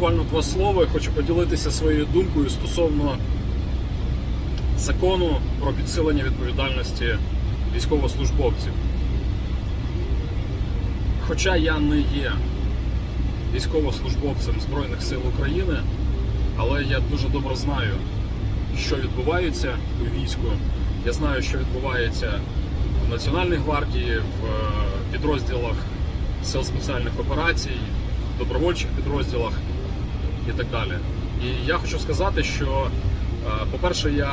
буквально два слова. Хочу поділитися своєю думкою стосовно закону про підсилення відповідальності військовослужбовців. Хоча я не є військовослужбовцем Збройних сил України, але я дуже добре знаю, що відбувається у війську. Я знаю, що відбувається в Національній гвардії, в е, підрозділах сил спеціальних операцій, добровольчих підрозділах і так далі. І я хочу сказати, що, е, по-перше, я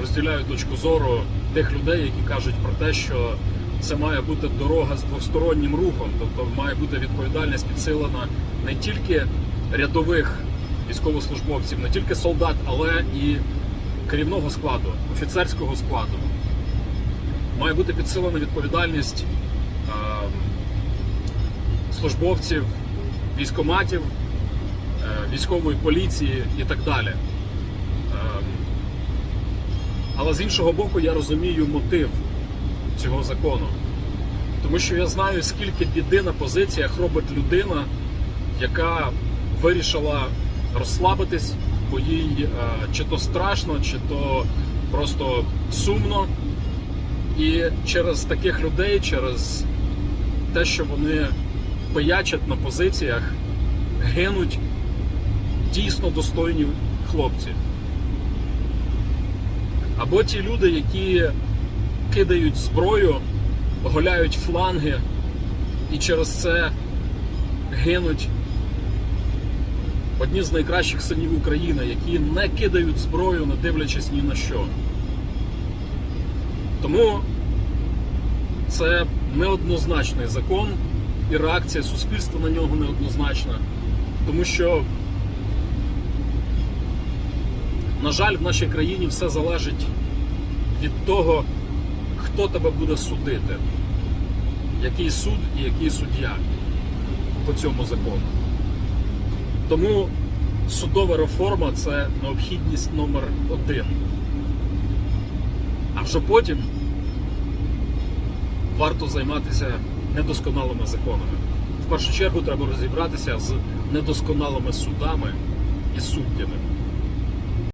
розділяю точку зору тих людей, які кажуть про те, що це має бути дорога з двостороннім рухом, тобто має бути відповідальність підсилена не тільки рядових військовослужбовців, не тільки солдат, але і керівного складу, офіцерського складу. Має бути підсилена відповідальність е, службовців військоматів, військової поліції і так далі. Е, але з іншого боку, я розумію мотив цього закону. Тому що я знаю, скільки біди на позиціях робить людина, яка вирішила розслабитись, бо їй е, чи то страшно, чи то просто сумно. І через таких людей, через те, що вони пиячать на позиціях, гинуть дійсно достойні хлопці. Або ті люди, які кидають зброю, оголяють фланги і через це гинуть одні з найкращих синів України, які не кидають зброю, не дивлячись ні на що. Тому це неоднозначний закон, і реакція суспільства на нього неоднозначна. Тому що, на жаль, в нашій країні все залежить від того, хто тебе буде судити, який суд і який суддя по цьому закону. Тому судова реформа це необхідність номер один. А вже потім варто займатися недосконалими законами. В першу чергу треба розібратися з недосконалими судами і суддями.